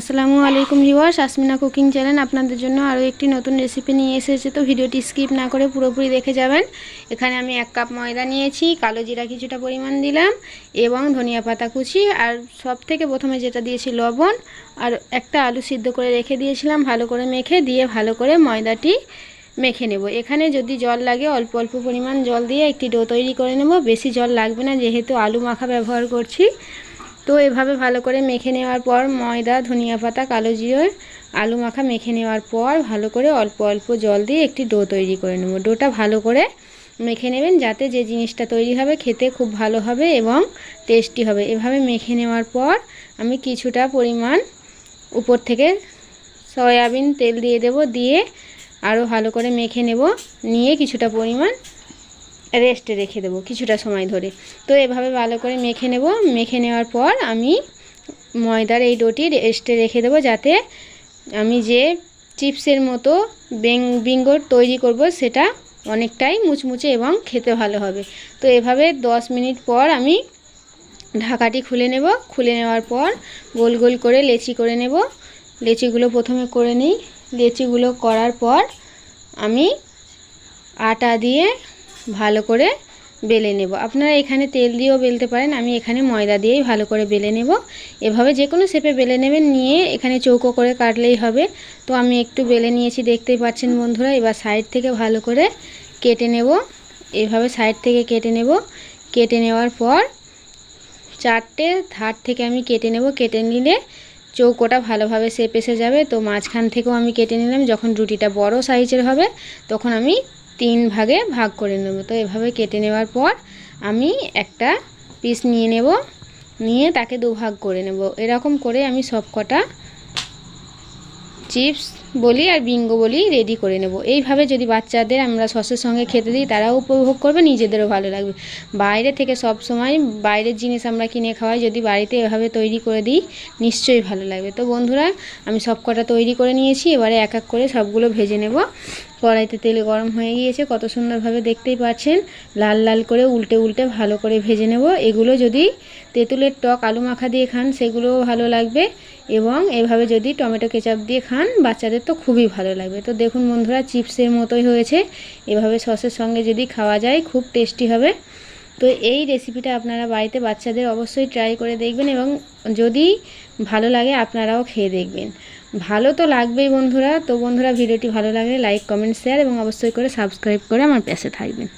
আসসালামু আলাইকুম viewers, Asmina cooking channel আপনাদের জন্য আরও একটি নতুন রেসিপি নিয়ে এসেছে। তো ভিডিওটি স্কিপ না করে পুরোপুরি দেখে যাবেন। এখানে আমি এক কাপ ময়দা নিয়েছি, কালো জিরা কিছুটা পরিমাণ দিলাম এবং ধনিয়া পাতা কুচি আর সব থেকে প্রথমে যেটা দিয়েছি লবণ আর একটা আলু সিদ্ধ করে রেখে দিয়েছিলাম, ভালো করে মেখে দিয়ে ভালো করে ময়দাটি মেখে নেব। এখানে যদি জল লাগে, অল্প অল্প পরিমাণ জল দিয়ে একটি ডো তৈরি করে নেব। বেশি জল লাগবে না, যেহেতু আলু মাখা ব্যবহার করছি। তো এভাবে ভালো করে মেখে নেওয়ার পর ময়দা, ধনিয়া পাতা, কালো জিরে আলু মাখা মেখে নেওয়ার পর ভালো করে অল্প অল্প জল দিয়ে একটি ডো তৈরি করে নেব। ডোটা ভালো করে মেখে নেবেন যাতে যে জিনিসটা তৈরি হবে খেতে খুব ভালো হবে এবং টেস্টি হবে। এভাবে মেখে নেওয়ার পর আমি কিছুটা পরিমাণ উপর থেকে সয়াবিন তেল দিয়ে দেব, দিয়ে আরও ভালো করে মেখে নেব। নিয়ে কিছুটা পরিমাণ রেস্টে রেখে দেবো কিছুটা সময় ধরে। তো এভাবে ভালো করে মেখে নেব। মেখে নেওয়ার পর আমি ময়দার এই ডোটি রেস্টে রেখে দেবো যাতে আমি যে চিপসের মতো বিঙ্গর তৈরি করব সেটা অনেকটাই মুচমুচে এবং খেতে ভালো হবে। তো এভাবে 10 মিনিট পর আমি ঢাকাটি খুলে নেব। খুলে নেওয়ার পর গোল গোল করে লেচি করে নেব। লেচিগুলো প্রথমে করে নিই। লেচিগুলো করার পর আমি আটা দিয়ে ভালো করে বেলে নেব। আপনারা এখানে তেল দিয়েও বেলতে পারেন, আমি এখানে ময়দা দিয়েই ভালো করে বেলে নেব। এভাবে যে কোনো শেপে বেলে নেবেন, নিয়ে এখানে চৌকো করে কাটলেই হবে। তো আমি একটু বেলে নিয়েছি, দেখতেই পাচ্ছেন বন্ধুরা, এবার সাইড থেকে ভালো করে কেটে নেব। এভাবে সাইড থেকে কেটে নেব। কেটে নেওয়ার পর চারটে ধার থেকে আমি কেটে নেব। কেটে নিলে চৌকোটা ভালোভাবে শেপ এসে যাবে। তো মাঝখান থেকেও আমি কেটে নিলাম। যখন রুটিটা বড় সাইজের হবে, তখন আমি তিন ভাগে ভাগ করে নেব। তো এভাবে কেটে নেওয়ার পর আমি একটা পিস নিয়ে নেব, নিয়ে তাকে দুভাগ করে নেব। এরকম করে আমি সব কটা চিপস বলি আর বিঙ্গো বলি রেডি করে নেব। এইভাবে যদি বাচ্চাদের আমরা সসের সঙ্গে খেতে দিই, তারাও উপভোগ করবে, নিজেদেরও ভালো লাগবে। বাইরে থেকে সব সময় বাইরের জিনিস আমরা কিনে খাওয়াই, যদি বাড়িতে এভাবে তৈরি করে দিই, নিশ্চয়ই ভালো লাগবে। তো বন্ধুরা, আমি সব কটা তৈরি করে নিয়েছি, এবারে এক এক করে সবগুলো ভেজে নেব। কড়াইতে তেল গরম হয়ে গিয়েছে, কত সুন্দরভাবে দেখতেই পাচ্ছেন। লাল লাল করে উল্টে উল্টে ভালো করে ভেজে নেব। এগুলো যদি তেঁতুলের টক, আলু মাখা দিয়ে খান, সেগুলোও ভালো লাগবে। এবং এভাবে যদি টমেটো কেচাপ দিয়ে খান, বাচ্চাদের তো খুবই ভালো লাগবে। তো দেখুন বন্ধুরা, চিপসের মতোই হয়েছে। এভাবে সসের সঙ্গে যদি খাওয়া যায়, খুব টেস্টি হবে। তো এই রেসিপিটা আপনারা বাড়িতে বাচ্চাদের অবশ্যই ট্রাই করে দেখবেন এবং যদি ভালো লাগে, আপনারাও খেয়ে দেখবেন। ভালো তো লাগবেই বন্ধুরা। তো বন্ধুরা, ভিডিওটি ভালো লাগলে লাইক কমেন্ট শেয়ার এবং অবশ্যই করে সাবস্ক্রাইব করে আমার পাশে থাকবেন।